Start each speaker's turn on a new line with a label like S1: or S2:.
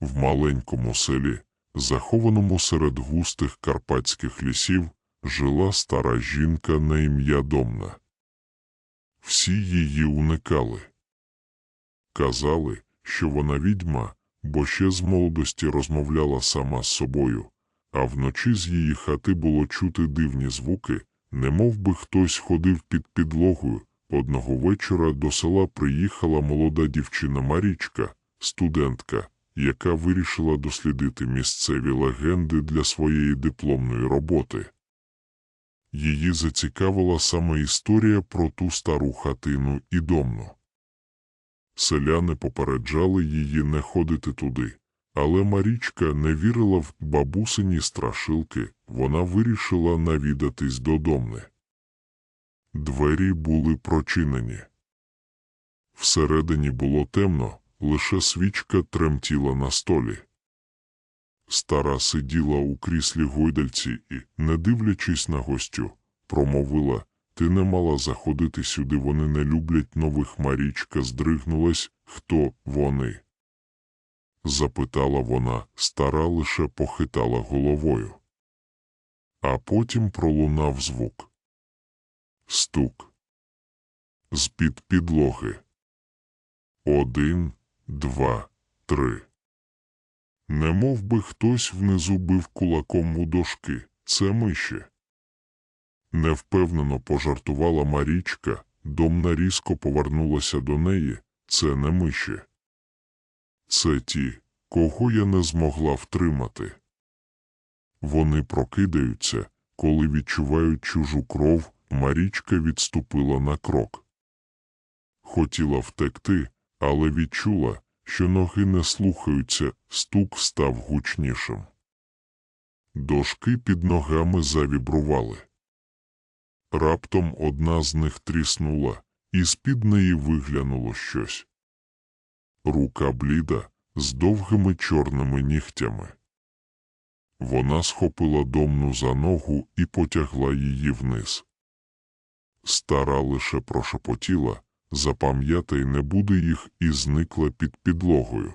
S1: В маленькому селі, захованому серед густих карпатських лісів, жила стара жінка на ім'я Домна. Всі її уникали. Казали, що вона відьма, бо ще з молодості розмовляла сама з собою, а вночі з її хати було чути дивні звуки, немов би хтось ходив під підлогою. Одного вечора до села приїхала молода дівчина Марічка, студентка, яка вирішила дослідити місцеві легенди для своєї дипломної роботи. Її зацікавила саме історія про ту стару хатину і домну. Селяни попереджали її не ходити туди, але Марічка не вірила в бабусині страшилки, вона вирішила навідатись до домни. Двері були прочинені. Всередині було темно, лише свічка тремтіла на столі. Стара сиділа у кріслі гойдальці і, не дивлячись на гостю, промовила Ти не мала заходити сюди, вони не люблять нових Марічка здригнулась, хто вони? Запитала вона, стара лише похитала головою. А потім пролунав звук. Стук. З-під підлоги. Один, два, три. Не мов би хтось внизу бив кулаком у дошки. Це миші. Невпевнено пожартувала Марічка, домна різко повернулася до неї. Це не миші. Це ті, кого я не змогла втримати. Вони прокидаються, коли відчувають чужу кров, Марічка відступила на крок. Хотіла втекти, але відчула, що ноги не слухаються, стук став гучнішим. Дошки під ногами завібрували. Раптом одна з них тріснула, і з-під неї виглянуло щось. Рука бліда з довгими чорними нігтями. Вона схопила домну за ногу і потягла її вниз. Стара лише прошепотіла запам'ятай, не буде їх і зникла під підлогою.